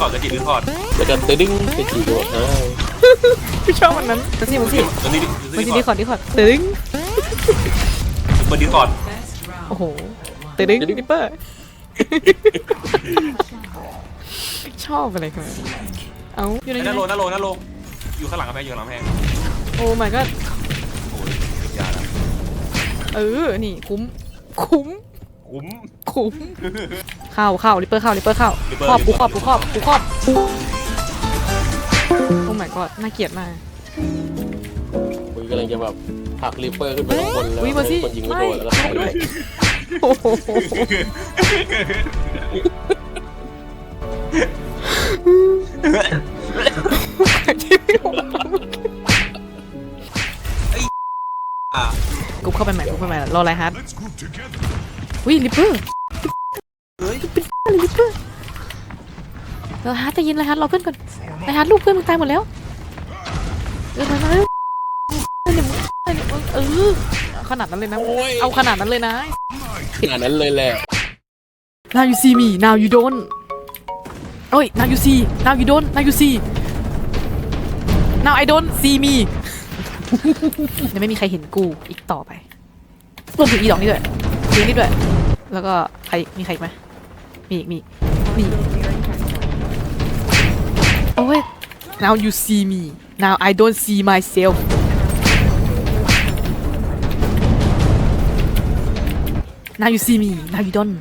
คอร์ดกระจิตดิสคอร์ดแล้วก็ตึ้งไปจีโก้เออไม่ชอบมันนั้นมาสิมาสิตัวนี้มาดิสิสดีคคออร์ดร์ดดีคอร์ดตึงเปิดดิสคอร์ดโอ้โหตึงดิปเปอร์ชอบอะไรกันเอ้าอยู่ในไอ้นี้นั่นโลนั่นโลนั่นโลอยู่ข้างหลังกำแพงอยู่ข้างหลังกำแพงโอ้ my god โอ้ยยาละเออ นี่คุ้ม คุ้ม คุ้ม คุ้มเข้าเข้าริปเปอร์เข้าริปเปอร์เข้า Ripper ครอบกู Ripper ครอบกูครอบกูครอบโอ้ my god น่าเกลียดมาก คุยกำลังจะแบบผลักริปเปอร์ขึ้นไปข้างบนแล้วอุ้ยมาสิคนยิงไม่ไม่โดนแล้วไม่ ด้วยโอ้โหกูเข้าไปใหม่กูเข้าไปใหม่รออะไรฮาร์ดอุ้ยริปเปอร์ เฮ้ยเป็นอะไรริปเปอร์รอฮาร์ดใจเย็นเลยฮาร์ดรอเพื่อนก่อนไอฮาร์ดลูกเพื่อนมึงตายหมดแล้วเออมามาเออเออขนาดนั้นเลยนะโอ้ยเอาขนาดนั้นเลยนะขนาดนั้นเลยแหละ Now you see me now you don't โอ้ย now you see now you don't now you see now I don't see me จะไม่มีใครเห็นกูอีกต่อไปรวมถึงอีดอกนี่ด้วยอีนี่ด้วย แล้วก็ใครอีกมีใครอีกไหม มีอีกมีอีกมีอีโอ้ย now you see me now I don't see myself now you see me now you don't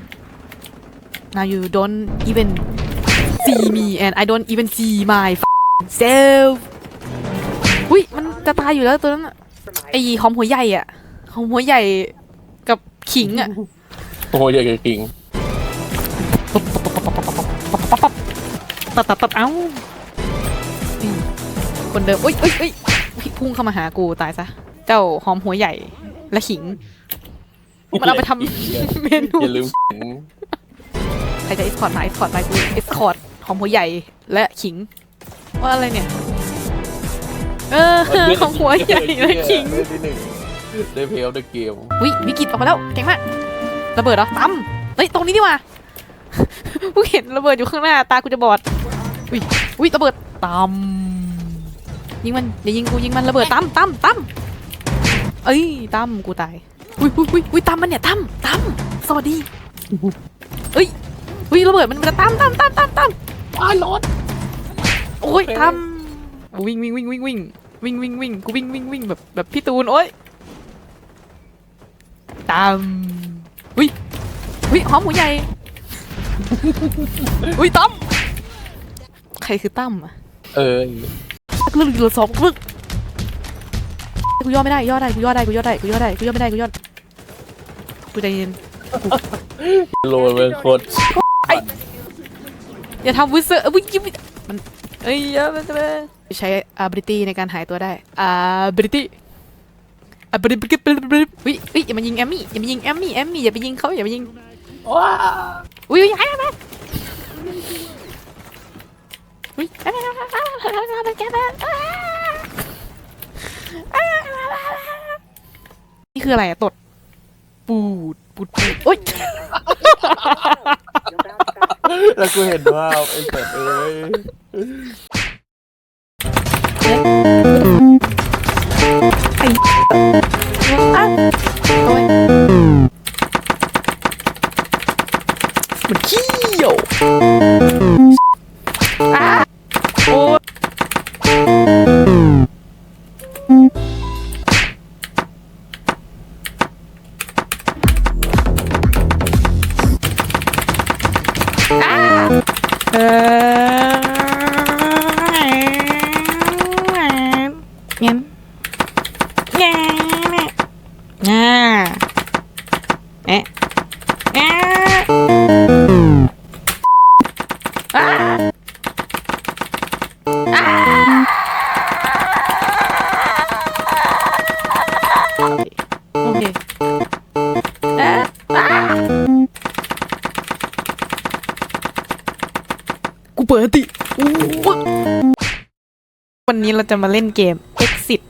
now you don't even see me and I don't even see my self อุ้ยมันจะตายอยู่แล้วตัวนั้นไอ้หอมหัวใหญ่อะหอมหัวใหญ่กับขิงอะตัวใหญ่กับขิง ตัดตัดตัดเอ้าคนเดิมอุ้ยอุ้ยอุ้ยพุ่งเข้ามาหากูตายซะ เจ้าหอมหัวใหญ่และขิง มันเอาไปทำเมนูอย่าลืมใครจะเอสคอร์ดมาเอสคอร์ดไปกูเอสคอร์ดหอมหัวใหญ่และขิง ว่าอะไรเนี่ย เออหอมหัวใหญ่และขิงได้ที่หนึ่งได้เพลย์เดอะเกมวิวิกิตออกมาแล้วเก่งมากระเบิดเหรอตั้มเฮ้ยตรงนี้ดีกว่า กูเห็นระเบิดอยู่ข้างหน้าตากูจะบอดอุ้ยอุ้ยระเบิดตั้มยิงมันอย่ายิงกูยิงมันระเบิดตั้มตั้มตั้มเอ้ยตั้มกูตายอุ้ยอุ้ยอุ้ยอุ้ยตั้มมันเนี่ยตั้มตั้มสวัสดีเอ้ยอุ้ยระเบิดมันมันจะตั้มตั้มตั้มตั้มตั้มอ้ายร้อนโอ้ยตั้มวิ่งวิ่งวิ่งวิ่งวิ่งวิ่งวิ่งวิ่งกูวิ่งวิ่งวิ่งแบบแบบพี่ตูนโอ้ยตั้มอุ้ยอุ้ยหอมหัวใหญ่ อุ้ยตั้มใครคือตั้มอะเออเรื่องเรือสองรึกกูย่อไม่ได้ย่อได้กูย่อได้กูย่อได้กูย่อได้กูย่อไม่ได้กูย่อกูใจเย็นโลนเป็นโคตรอย่าทำวิเซอร์วิ่งยิ้มมันเอ้ยอย่ามันจะไปใช้ ability ในการหายตัวได้ ability ability วิวิอย่ามายิงแอมมี่อย่ามายิงแอมมี่แอมมี่อย่าไปยิงเขาอย่าไปยิงว้า อุ้ยอุ้ยไอ้มาอุ้ยไอ้มาแกมานี่คืออะไรอะตด ปูด ปูดปูดโอ๊ยแล้วกูเห็นว่าไอ้สัตว์เอ้ยไอ้อะโอ๊ย 不れ哟！ โอเคเอ๊ะอ่ากูเปิดติอู้ววันนี้เราจะมาเล่นเกม Exit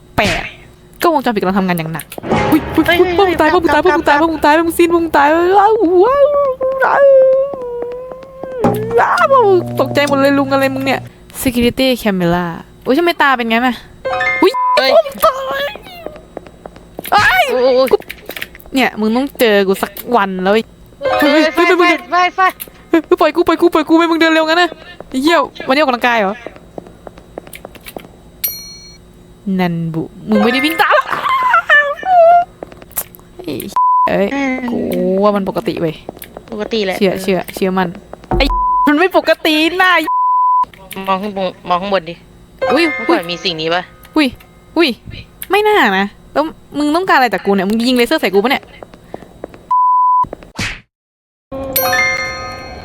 8ก็วงจรปิดกำลังทำงานอย่างหนัก อุ้ยอุ้ยอุ้ยพวกมึงตายพวกมึงตายพวกมึงตายพวกมึงตายพวกมึงสิ้นพวกมึงตายว้าวว้าว อ้าวตกใจหมดเลยลุงอะไรมึงเนี่ย security camera อุ้ยทำไมตาเป็นงั้นอะอุ้ยเฮ้ยอ้ายโอ้ยเนี่ยมึงต้องเจอกูสักวันแล้วไอ้เฮ้ยไฟไฟไฟไฟเฮ้ยปล่อยกูปล่อยกูปล่อยกูไม่มึงเดินเร็วงั้นนะไอ้เหี้ยวันนี้ออกกำลังกายเหรอนันบุมึงไม่ได้วิ่งตามหรอกไอ้เอ้ยกูว่ามันปกติเว้ยปกติแหละเชื่อเชื่อเชื่อมัน ไอ้มันไม่ปกติน่ามองข้างบนมองข้างบนดิอุ้ยเมื่ออุ้ก่อยนมีสิ่งนี้ปะอุ้ยอุ้ยไม่น่านะแล้วมึงต้องการอะไรจากกูเนี่ยมึงยิงเลเซอร์ใส่กูปะเนี่ย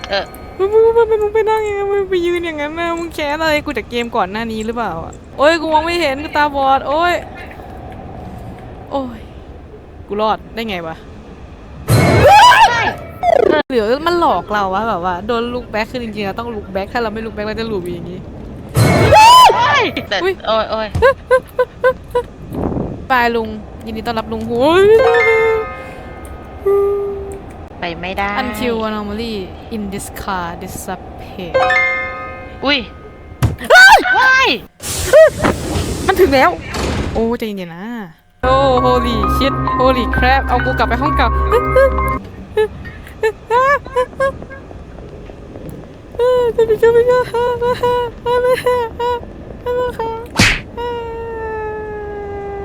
เออมึงมึงมึงมึงไปนั่งยังไงมึงไปยืนอย่างนั้นนะมึงแค้นอะไรกูจากเกมก่อนหน้านี้หรือเปล่าอะโอ้ยกูมองไม่เห็นกูตาบอดโอ้ยโอ้ยกูรอดได้ไงวะ หรือมันหลอกเราวะแบบว่าโดนลูกแบ็คคือจริงๆเราต้องลูกแบ็คถ้าเราไม่ลูกแบ็คเราจะลูกอย่างนี้ แต่อุ๊ย โอ้ยโอ้ยบายลุง ยินดีต้อนรับลุงโอ้ยไปไม่ได้ Until anomaly in this car disappear อุ้ยว้ายมันถึงแล้ว โอ้ใจเย็นๆนะโอ้ holy shit holy crap เอากูกลับไปห้องเก่า จะไปจะไปจะ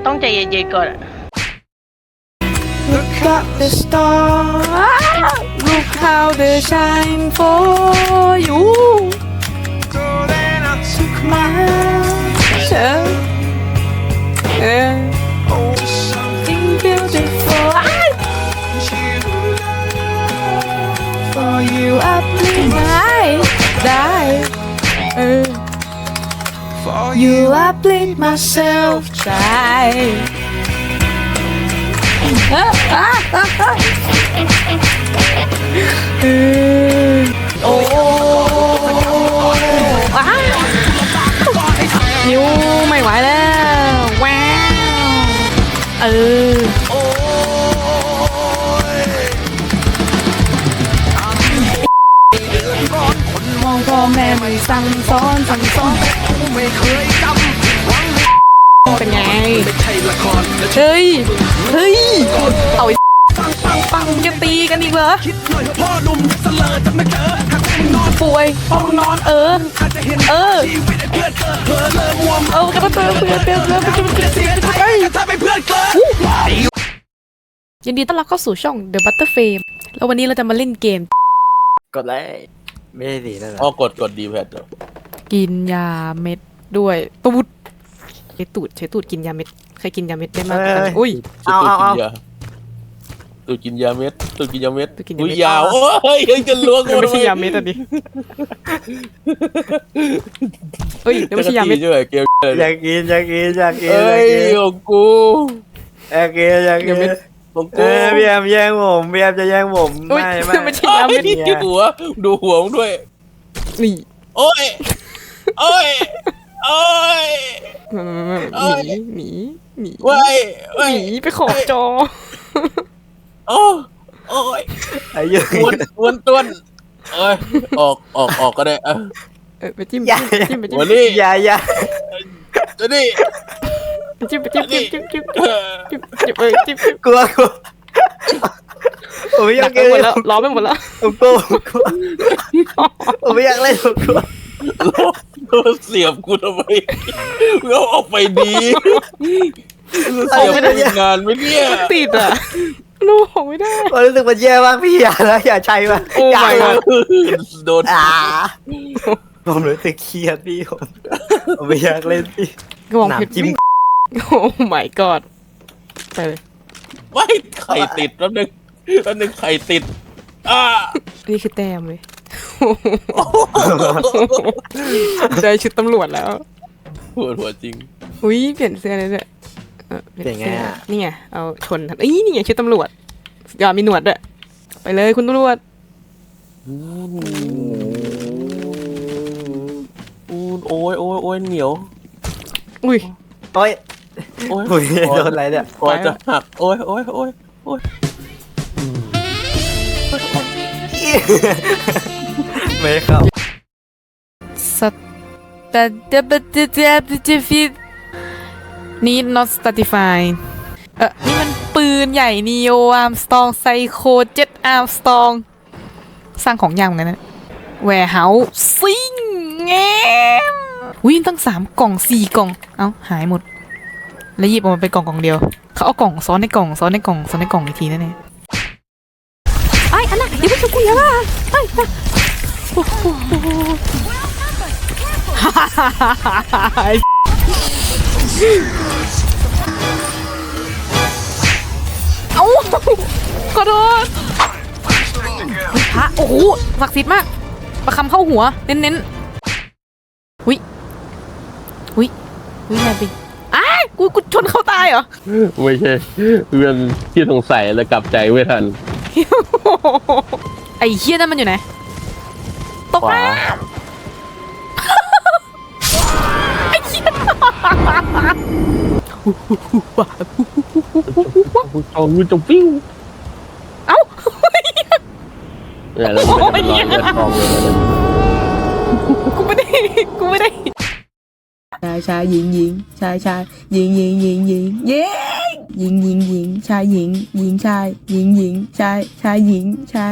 ต้องใจเย็นๆก่อนอะ Look at the stars Look how they shine for you Took my hand Yeah You I bleed die die uh, For you I bleed myself dry โสั่งสอนสั่งสอนไม่เคยจำเป็นไงเฮ้ย เฮ้ย เอาไอ้ปังปังปังจะตีกันอีกเหรอป่วยห้องนอนเออเออเออก็ต้องเตือนเตือนเตือนเตือนเฮ้ยยินดีต้อนรับเข้าสู่ช่อง The Butter Fame แล้ววันนี้เราจะมาเล่นเกม กดไลค์ ไม่ได้สีนั่นแหละอ๋อกดกดดีแพดกินยาเม็ดด้วยตูดใช้ตูดใช้ตูดกินยาเม็ดใครกินยาเม็ดได้มากกว่ากันอุ้ย เอาเอาเอาตูดกินยาเม็ดตูดกินยาเม็ดตูดกินยาเม็ด อุ้ยยาวโอ้ยยังจะล้วงไม่ใช่ยาเม็ดอะดิเฮ้ยแล้วไม่ใช่ยาเม็ดใช่ไหมเกมอยากกินอยากกินอยากกินเอ้อยากยกินของกูอยากกินอยากกินข องเอกูอพี่แอมแย่งผมพี่แอมจะแย่งผมอุ๊ยไม่ไม่ไม่ใช่เอ้ยาเม็ดยดูหัว ดูหัวมึงด้วย นี่โอ้ย โอ้ย โอ้ยหนีหนีหนีว้ายหว้ายนีไปขอบจอ โอ้โอ้ยไอ้เหี้ยวนวนต้วนเอ้ย ออก ออก ออกก็ได้เออเออไปจิ้มอย่า จิ้มไปจิ้มวันนี้อย่าอย่าจะนี่ไป จิ้มไปจิ้มจิ้มจิ้มจิ้มเออจิ้มจิ้มเออจิ้มจิ้มกลัวกลัวผมไม่อหนัยากกไปเล่นหมดแล้วล้อไปหมดแล้วผมกลัวผมกลัวผมไม่อยากเล่นผมกลัวแล้วเสียบกูทำไมมึงเอาออกไปดีเสียบกูทำงานไหมเนี่ยติดอะรู้ของไม่ได้ ผมรู้สึกมันแย่มากพี่อย่านะอย่าใช้มาโอ้ อย่า my god โดนอ่าผมรู้สึกเครียดพี่ผมผมไม่อยากเล่นพี่ กระบอกหนามเพชรจิ้ม โอ้ my god ไปเลยไม่ไข่ติดแป๊บนึงแป๊บนึงไข่ติดอ่านี่คือแต้มเลยได้ชุดตำรวจแล้ว หัวหัวจริง อุ้ยเปลี่ยนเสื้อเลยเนี่ยออเปลี่ยนไงอะ นี่ไง เอาชนเอ้ยนี่ไงชุดตำรวจยอดมีหนวดด้วย ไปเลยคุณตำรวจ อูโอ้ยโอ้ยโอ้ยเหนียว อุ้ยโอ้ย โอ้ยผมโดนอะไรเนี่ยคอจะหักโอ้ยโอ้ยโอ้ยโอ้ยไม่เข้าสตาเดบเดเดบเดฟิต need not certify เออนี่มันปืนใหญ่ neo armstrong psycho jet armstrong สร้างของยากเหมือนกันนะ warehouse ซิงแงมวิ่งตั้งสามกล่องสี่กล่อง เอ้า หายหมด แล้วหยิบออกมาเป็นกล่องกล่องเดียว เขาเอากล่องซ้อนในกล่องซ้อนในกล่องซ้อนในกล่องอีกทีนั่นเองไอ้ยอันน่ะอย่าไปชุบกูอย่าว่าไอ้ยนะโอ้โหฮ่าฮ่าฮ่าฮ่าฮ่าเอ้าขอโทษเฮ้ยพระโอ้โหศักดิ์สิทธิ์มาก ประคำเข้าหัว เน้นๆหุยหุยหุยนายไปอ้าย กูกูชนเขาตายเหรอไม่ใช่เพื่อนที่สงสัยแล้วกลับใจไม่ทัน ไอ้เฮี้ยนั่นมันอยู่ไหน ตกขวาน้ำไอ้เฮี้ยจองมือจงปิ้วเอ้าเนี่ยเราจะเป็นร้อนเลือดทองเลยนะกูไม่ได้ กูไม่ได้ ชายชายหญิงหญิงชายชายหญิงหญิงหญิงหญิงเย้หญิงหญิงหญิงชายหญิงหญิงชายหญิงหญิงชายชายหญิงชา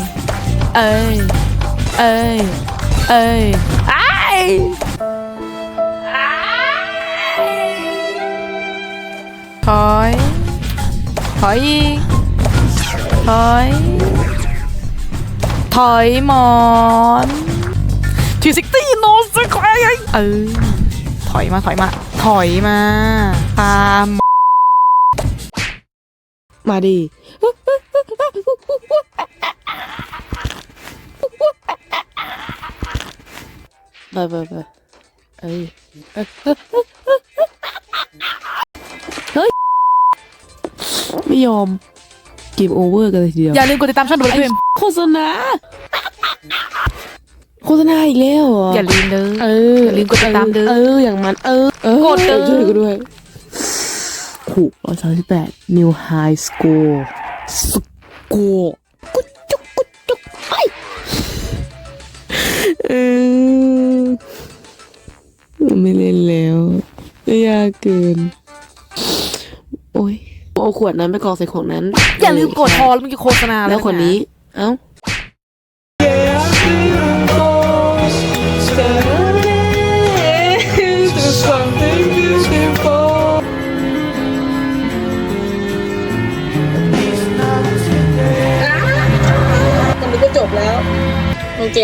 เอ้ยเอ้ยเอ้ยไอ้ายอ้ายถอยถอยอีกถอย ไปไปไปเอ้ยเฮ้ย ไม่ยอม เกมโอเวอร์กันเลยทีเดียว อย่าลืมกดติดตามช่องดูเพื่อนโฆษณา โฆษณาอีกแล้วเหรออย่าลืมเด้อเอออย่อาลืมกดติดตามเด้อ เออ อย่างมัน เออ เออกดเด้อช่วยกูด้วยถูกร้อยสามสิบแปด new high score score กุ๊ดจุกกุ๊ด ไม่เล่นแล้วไม่ยากเกิน โอ้ยเอาขวดนั้นไปกรองใส่ของนั้นอย่าลืมกดพอแล้วมันจะโฆษณาแล้วคนนี้ เอ้า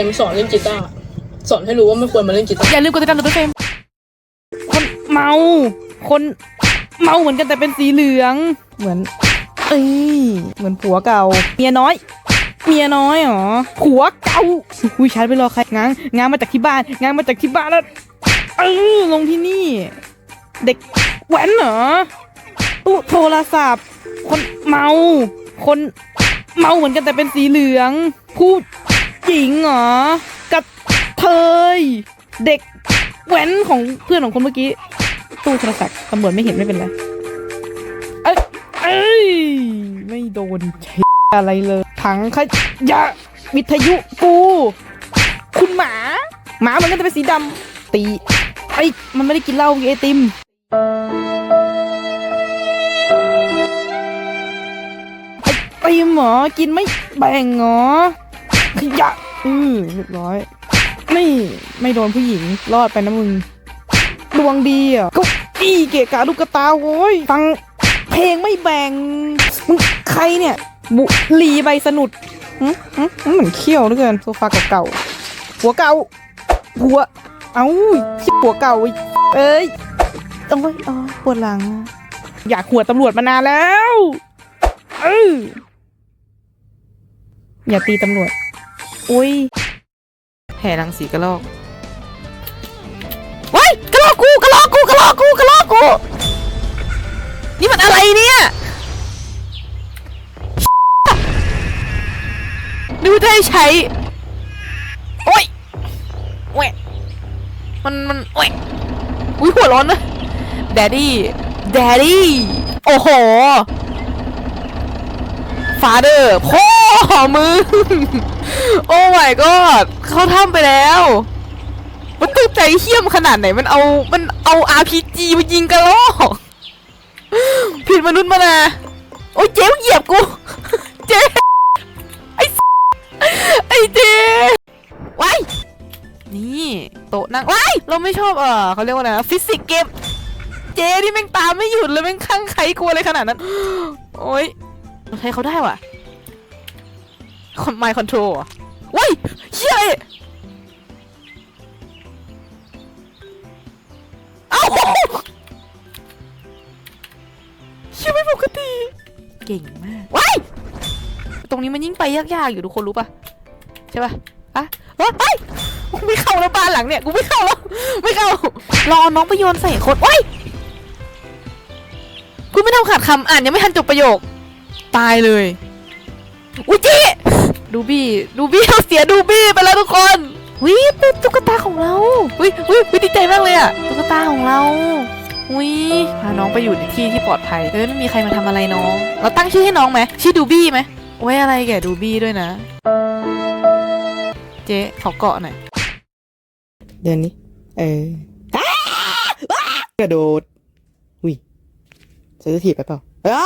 มสอนเล่นกีตาร์สอนให้รู้ว่าไม่ควรมาเล่นกีตาร์อย่าลืมกดติดตามดูเพื่อนคนเมา คนเมาเหมือนกันแต่เป็นสีเหลือง เหมือน เอ้ย เหมือนผัวเก่า เมียน้อย เมียน้อยหรอ ผัวเก่าอุ้ยชาร์จไปรอใครงานงานมาจากที่บ้านงานมาจากที่บ้านแล้ว เออลงที่นี่ เด็กแว้นเหรอตู้โทรศัพท์ คนเมา คนเมาเหมือนกันแต่เป็นสีเหลืองผู้ หญิงเหรอ กับเทยเด็กแว้นของเพื่อนของคนเมื่อกี้ ตู้โทรศัพท์ตำรวจไม่เห็นไม่เป็นไร เอ้ยเอ้ยไม่โดนเชอะไรเลย ถังขยะวิทยุกู คุณหมา หมามันก็จะเป็นสีดำตีไอ้ยมันไม่ได้กินเหล้ากินไอติมไอติมเหรอ กินไม่แบ่งเหรอ ยะอือเรียบร้อย นี่ไม่โดนผู้หญิงรอดไปนะมึงดวงดีอะก็อีเกะกะลูกกระตาโว้ยฟังเพลงไม่แบ่งมึงใครเนี่ย บุหลีใบสนุดหึหึหึเหมือนเขี้ยวเหลือเกินโซฟาเก่าหัวเก่า หัว เอ้าหัวเก่าเอ้ยโอ้ยอ๋อปวดหลังอะอยากหัวตำรวจมานานแล้วเอออย่าตีตำรวจ อุ้ยแห่รังสีกระลอกว้ายกระลอกกูกระลอกกูกระลอกกูกระลอกกู นี่มันอะไรเนี่ยดูได้ใช้ โอ้ยโอ้ยมันมันโอ้ยอุ้ยหัวร้อนนะแดดดี้แดดดี้โอ้โหฟาเดอร์พ่อมึง โอ้ my god เข้าถ้ำไปแล้ว มันตึกใจเหี้ยมขนาดไหน มันเอา มันเอา RPG มายิงกระลอกผิดมนุษย์มานะโอ้เจ๊เหยียบกู เจ๊ไอ้ไอ้เจ๊ว้ายนี่โต๊ะนั่งว้ายเราไม่ชอบเออเขาเรียกว่าอะไรนะฟิสิกส์เกมเจ๊นี่แม่งตามไม่หยุดเลยแม่งข้างใครกลัวอะไรขนาดนั้น โอ้ยเราใช้เขาได้ว่ะ ไมคอนโทรลอะว้ายเชี่ยเลยเอ้าเชี่ยไม่ปกติ เก่งมากว้ายตรงนี้มันยิ่งไปยากๆอยู่ทุกคนรู้ปะใช่ปะอะเฮ้ยเฮ้ยกูไม่เข้าแล้วบ้านหลังเนี่ย กูไม่เข้าแล้ว ไม่เข้า รอน้องไปโยนใส่คนว้ายคุณไม่ทำขาดคำอ่านยังไม่ทันจบประโยค ตายเลย อุยจิ ดูบี้ดูบี้เราเสียดูบี้ไปแล้วทุกคนวิเป็นตุ๊กตาของเราวิวิวิดีใจมากเลยอะตุ๊กตาของเราวิพาน้องไปอยู่ในที่ที่ปลอดภัยเออไม่มีใครมาทำอะไรน้อง เราตั้งชื่อให้น้องไหมชื่อดูบี้ไหมไว้อะไรแกดูบี้ด้วยนะ เจ๊ขอเกาะหน่อยเดินนี้ เอออ้าอ้ากระโดดอุ้ยเซนซิทีฟไปเปล่าอ้า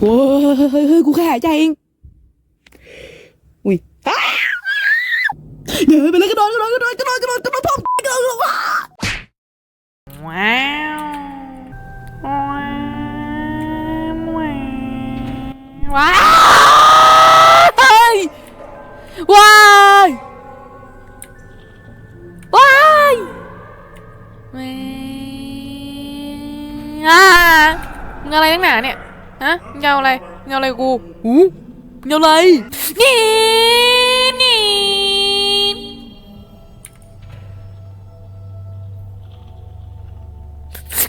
โว้ยเฮ้ยเฮ้ยกูแค่หายใจเองอุ้ยเดี๋ยวไปเลยกระโดดกระโดดกระโดดกระโดดกระโดดกระโดดพ่อกระโดดกระโดดว้าว้าวว้าวว้ายว้ายว้ายอ่ามึงอะไรนักหนาเนี่ย ฮะมึงเอาอะไรมึงเอาอะไรกูหูมึงเอาอะไรนี่นี่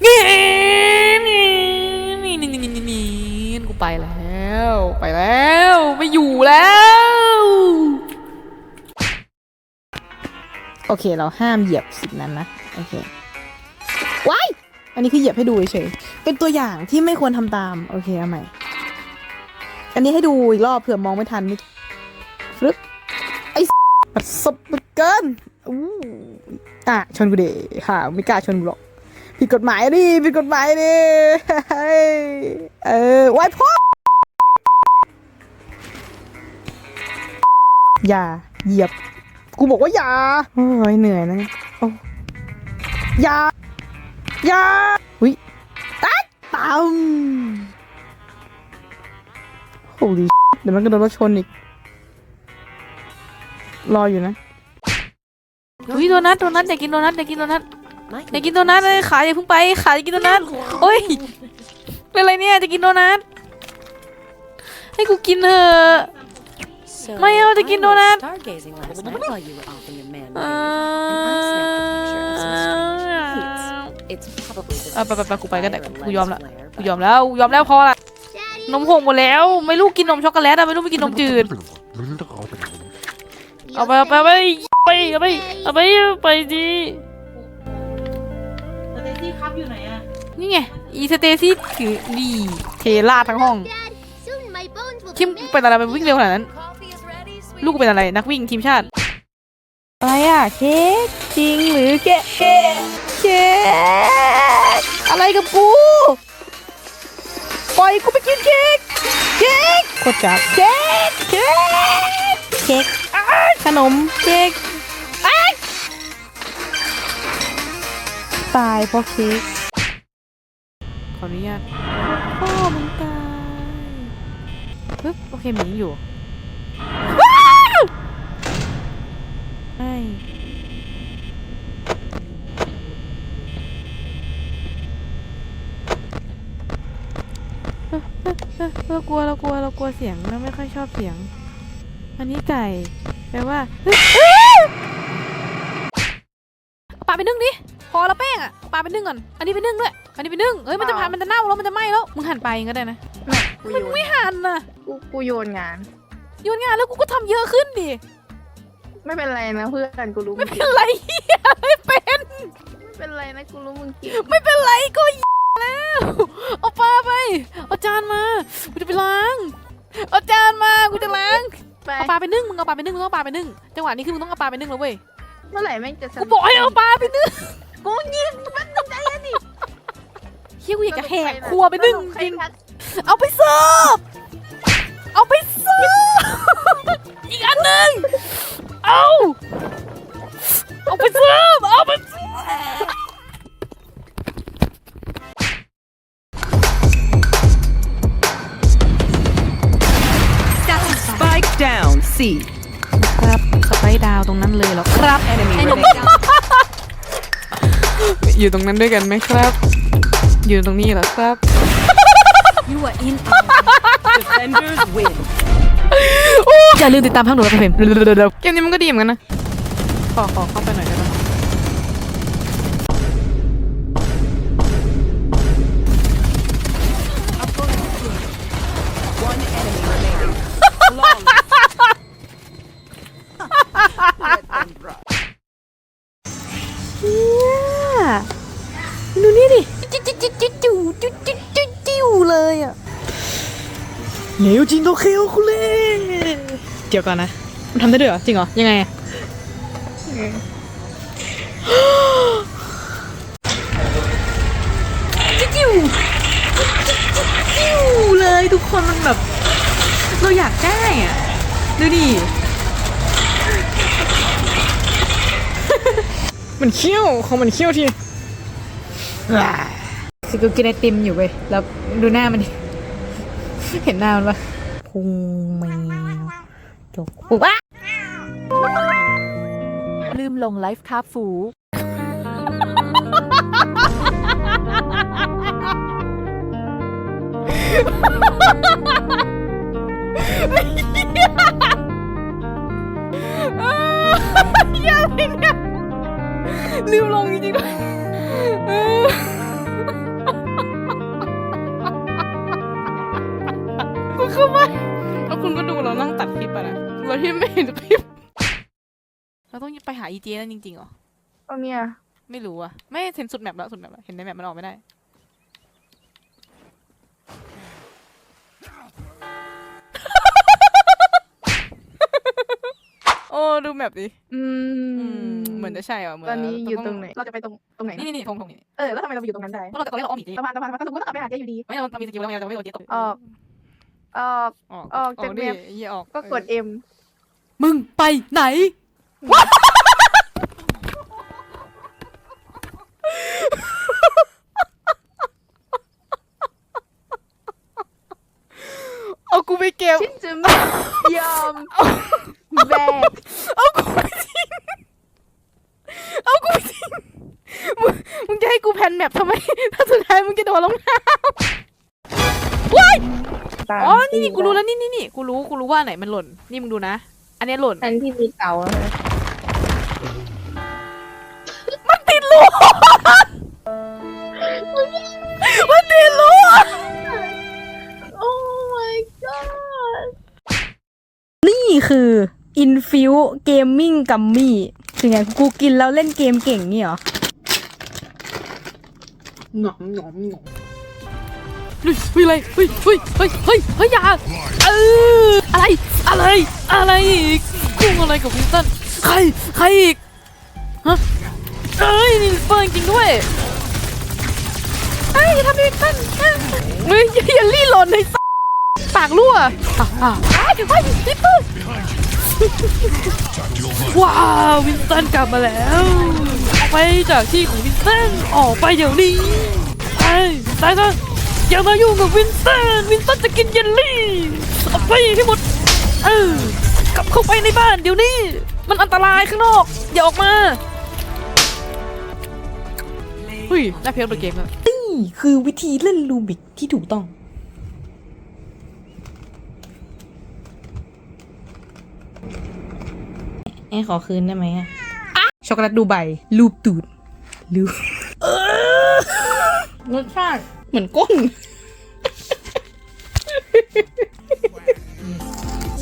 นี่นี่นี่นี่นี่นี่นี่กูไปแล้ว ไปแล้ว ไม่อยู่แล้ว โอเค เราห้ามเหยียบสิ่งนั้นนะ โอเค ว้าย อันนี้คือเหยียบให้ดูเฉยเป็นตัวอย่างที่ไม่ควรทำตาม โอเคเอาใหม่ อันนี้ให้ดูอีกรอบเผื่อมองไม่ทันม่ฟลึบไอ้ปัดสบเกินอู้อะชนกูเดค่ะไม่กล้าชนกูหรอกผิดกฎหมายดิผิดกฎหมายดิเฮ้เออไว้พ่ออย่าเหยียบ กูบอกว่าอย่าโอ้ยเหนื่อยนะโอ้อย่า ย่าอุ้ยตัดตามโอ้ดีเดี๋ยวมันก็โดนรถชนอีก รออยู่นะอุ้ยโดนัทโดนัทอยากกินโดนัทอยากกินโดนัทอยากกินโดนัทเลยขาอย่าเพิ่งไปขาอยากกินโดนัทโอ้ยเป็นไรเนี่ยจะกินโดนัทให้กูกินเถอะ So Maya, I to get was donut. stargazing last night while you were the อะไปไปไปกูไปก็ได้ fire กูยอมละ lens flare, กู but ยอมแล้วกูยอมแล้วพอละนมหกหมดแล้ว ไม่รู้กินนมช็อกโกแลตอะไม่รู้ไปกินนมจืดเอาไปเอาไปเอาไปไปเอาไปเอาไปไปดิสเตซี่ครับอยู่ไหนอะนี่ไงอีสเตซี่ถือดีเทราดทั้งห้อง Soon my bones will คิมเป็นอะไรไปวิ่งเร็วขนาดนั้น ลูกกูเป็นอะไรนักวิ่งทีมชาติ อะไรอะเค้กจริงหรือเค้กเค้ก เค้กอะไรกับกู ปล่อยกูไปกินเค้ก เค้กโคตรจัดเค้ก เค้ก เค้กอ้ายขนมเค้กอ้ายตายเพราะเค้ก ขออนุญาตพ่อมึงตายปึ๊บโอเคหมียังอยู่ว้าว เรากลัวเรากลัวเรากลัวเสียงเราไม่ค่อยชอบเสียง อันนี้ไก่แปลว่าเฮ้ยเอ้ยเอาปลาไปนึ่งดิพอแล้วแป้งอะปลาไปนึ่งก่อนอันนี้ไปนึ่งด้วยอันนี้ไปนึ่งเอ้ยมันจะผ่านมันจะเน่าแล้วมันจะไหม้แล้วมึงหั่นไปเองก็ได้นะกูโยนไม่หั่นน่ะกูกูโยนงาน โยนงานแล้วกูก็ทำเยอะขึ้นดิไม่เป็นไรนะเพื่อนกูรู้มึไม่งเป็เก่นงไรเหี้ยไม่เป็น ไม่เป็นไรนะกูรู้มึงเก่ง ไม่เป็นไรก็ แล้วเอาปลาไปเอาจานมากูจะไปล้างเอาจานมากูจะล้างไปเอาปลาไปนึ่งมึงเอาปลาไปนึ่งมึงต้องเอาปลาไปนึ่งจังหวะนี้คือมึงต้องเอาปลาไปนึ่งแล้วเว้ยเมื่อไหร่แม่งจะสกูบอกให้เอาปลาไปนึ่งกูยิงมันตกใจอะดิเฮียกูอยากจะแหกครัวไปนึ่งสใครจริงทักเอาไปเสิร์ฟเอาไปเสิร์ฟอีกอันหนึ่งเอาเอาไปเสิร์ฟเอาไปเสิร์ฟ down. C. ครับสไปดาวตรงนั้นเลยเหรอครับ Enemy ไอ้หนุ่ม remaining. อยู่ตรงนั้นด้วยกันไหมครับ อยู่ตรงนี้เหรอครับ You are in Defenders win. อย่าลืมติดตามทั้งหนูและเพมเกมนี้มันก็ดีเหมือนกันนะ ขอขอเข้าไปหน่อยได้ไหม จริงโตเคียวคุเล่เดี๋ยวก่อนนะ มันทำได้ด้วยเหรอ จริงเหรอ ยังไงอะจิ๊วจิ๊วจิ๊วเลยทุกคนมันแบบ เราอยากได้อะ ดูดิ มันเขี้ยวของมันเขี้ยวทีคือกูกินไอติมอยู่เว้ย แล้วดูหน้ามันดิ เห็นหน้ามันปะ พุงแมวจกปุ๊บอะลืมลงไลฟ์คาฟูอย่าเลยเนี่ยลืมลงจริงๆด้วย เออกูเข้ามาแล้วคุณก็ดูเรานั่งตัดคลิปอะนะเราที่ไม่เห็นคลิป เราต้องไปหาอีเจนั่นจริงๆเหรอเอาเนี่ยไม่รู้อะไม่เห็นสุดแมปแล้วสุดแมปแล้วเห็นในแมปมันออกไม่ได้ โอ้ดูแมปดิอือืม มเหมือนจะใช่เหรอเหมือนตอนนี้อยู่เราตรงไหน เราจะไปตรงตรงไหนนี่นะนี่นี่ทงทงนี่เออแล้วทำไมเราไปอยู่ตรงนั้นได้เพราะเราจะตอนนี้เราอ้อมอีกทีสะพานสะพานสะพานสรุปก็ต้องกลับไปหาเจ๊อยู่ดี ไม่เราเรามีสกิลแล้วไงเราจะไม่โดนเจ๊ตบออก ออก ออกออกจากดิแมปเหี้ยออกก็กดเออ M มึงไปไหน เอากูไปเก็บฉันจะไม่ยอมแบกเอากูไปทิ้ง เอากูไปทิ้ง มึงมึงจะให้กูแพนแมปทำไม ถ้าสุดท้ายมึงจะโดนลงน้ำว้าย ตามอ๋อ นี่นี่กูรู้แล้วนี่นี่นี่กูรู้กูรู้ว่าอันไหนมันหล่น นี่มึงดูนะ อันเนี้ยหล่น อันที่มีเตาอะนะมันติดรั้วมันติดรั้วโอ้ my god นี่คือ Infuse Gaming Gummy ถึงไงกูกินแล้วเล่นเกมเก่งนี่เหรอ หงอมหงอมหงอม เฮ้ยเฮ้ยอะไรเฮ้ยเฮ้ยเฮ้ยเฮ้ยเฮ้ยอย่าเอออะไรอะไรอะไรอีกกุ้งอะไรกับวินตันใครใครอีกฮะเอ้ยนี่เฟิร์นจริงด้วยเอ้ยอย่าทำวินตันเฮ้ยอย่าลี่หล่นในปากรั่วอะอะเฮ้ยเฮ้ยนี่ปืนว้าววินสตันกลับมาแล้วออกไปจากที่ของวินสตันออกไปเดี๋ยวนี้ไอ้ตายซะ อย่ามายุ่งกับวินเซนวินเซนจะกินเยลลี่เอาไปให้หมด เออกลับเข้าไปในบ้านเดี๋ยวนี้ มันอันตรายข้างนอก อย่าออกมาเฮ้ยน่าเพียบเลยเกมอะนี่คือวิธีเล่นลูบิกที่ถูกต้องแอขอคืนได้ไหมอะช็อกโกแลตดูใบลูบตูดลูบรสชาติ เหมือนก้น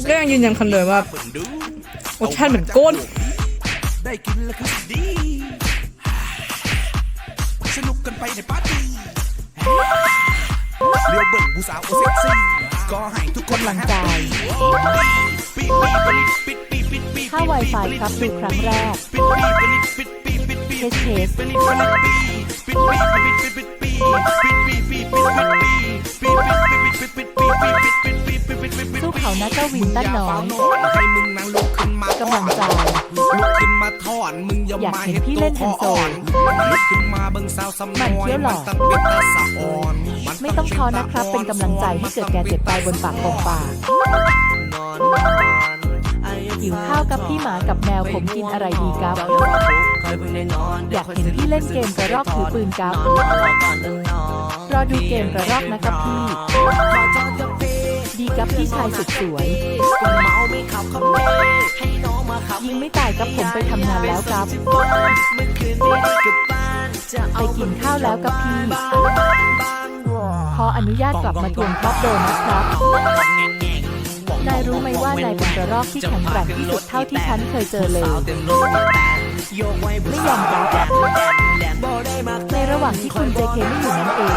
ก็ยังยืนยันคำเดิมว่ารสชาติเหมือนก้นได้กินแล้วคือดีสนุกกันไปในปาร์ตี้เรียวเบิ่งผู้สาวโอเซ็กซี่ก็ให้ทุกคนกำลังใจปีปีปลิดปิดปีปิดปีค่า Wi-Fi ครับดูครั้งแรกปิดปีปลิดปิดปีปิดปีเทสเทส ปลิดปลิดปีปิดปีปิดปิดปิดปีปิดปีปีปิดปิดปีปิดปีปิดปิดปิดปีปิดปีปิดปีปิดปิดปิดสู้เขานะเจ้าวินต้าน้อยให้มึงนั่งลุกขึ้นมากำลังใจลุกขึ้นมาถอนมึงอย่าอยากมาเห็นพี่เล่นตัวเทนโซอ่อนลุกขึ้นมาเบิ่งสาวสำหมั่นเคี้ยวหล่อมันต้องเป็นตาสะอ่อนนไม่ต้องท้อนะครับเป็นกำลังใจให้เกิดแก่เจ็บตายบนปากของป่า หิวข้าวกับพี่หมากับแมวผมกินอะไรดีครับ อยากเห็นพี่เล่นเกมกระรอกถือปืนครับ รอดูเกมกระรอกนะครับพี่ ดีกับพี่ชายสุดสวย ยิงไม่ตายกับผมไปทำงานแล้วครับ ไปกินข้าวแล้วกับพี่ ขออนุญาตกลับมาทวงท็อปโดนะครับ นายรู้ไหมว่านายเป็นกระรอกที่แข็งแกร่งที่สุดเท่าที่ฉันเคยเจอเลยไม่ยอมรับในระหว่างที่คุณ JK ไม่อยู่นั่นเอง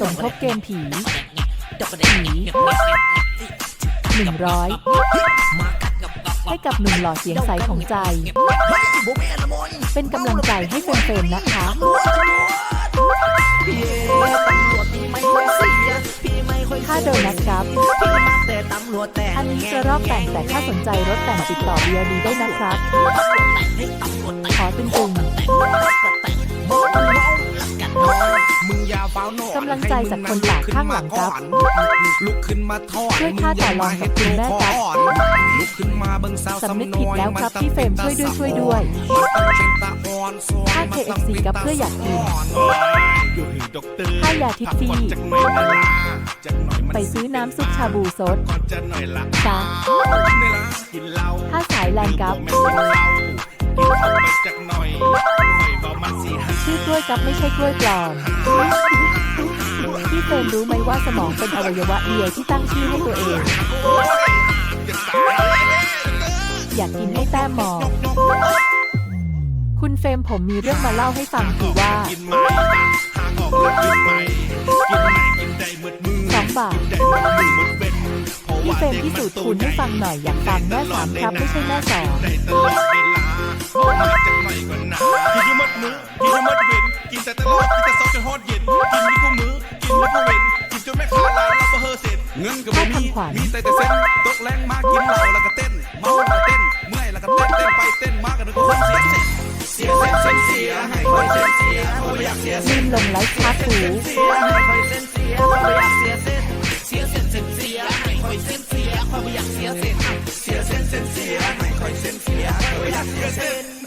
สมทบเกมผีผีหนึ่งร้อยให้กับหนุ่มหล่อเสียงใสของใจ เป็นกำลังใจให้เฟรมๆนะคะ ค่าโดนัทครับ อันนี้จะรอบแต่งแต่ถ้าสนใจรถแต่งติดต่อเบียดีได้นะครับ ขอตึงมึ งอย่าเฝ้านอนกำลังใจจากคนป่าข้างหลังครับลุกขึ้นมาถอนช่วยค่าต่อรองกับคุณแม่ครับลุกขึ้นมาเบิ่งสาวสำนึกผิดแล้วครับพี่เฟรมช่วยด้วยช่วยด้วยค่า KFC กับเพื่ออยากกินค่ายาทิพย์ฟรีไปซื้อน้ำซุปชาบูสดจ้าค่าสายแลนกับ ชื่อกล้วยกับไม่ใช่กล้วยปลอม พี่เฟรมรู้ไหมว่าสมองเป็นอวัยวะเดียวที่ตั้งชื่อให้ตัวเองอยากกินให้แต้มมอง คุณเฟรมผมมีเรื่องมาเล่าให้ฟังคือว่าสองบาทพี่เฟรมพิสูจน์คุณให้ฟังหน่อยอยากฟังแม่สามครับไม่ใช่แม่สอง กินอยู่หมดมือกินยู่หมดเว้นกินแต่ตลอดกินแต่ซอกจนฮอดเย็นกินนี่กูมือกินนี่กูเว้นกินจนแม่ค้าร้านรับบ่เฮอเสร็จเงินก็บ่มีมีแต่แต่เส้นตกแรงมากินเหล้าแล้วก็เต้นเมาแล้วก็เต้นเมื่อยแล้วก็เต้นเต้นไปเต้นมากันกว่าคนเสียเส้นเสียเส้นเส้นเสียให้คอยเส้นเสียคอยอยากเสียเส้ลืนมลงไลฟ์คาฟูเสียให้คอยเส้นเสียคอยอยากเสียเส้นเสียเส้นเส้นเสียให้คอยเส้นเสียคอยอยากเสียเส้นเสียเส้นเส้นเสียให้คอย เส้นเสียคอยอยากเสียเส้น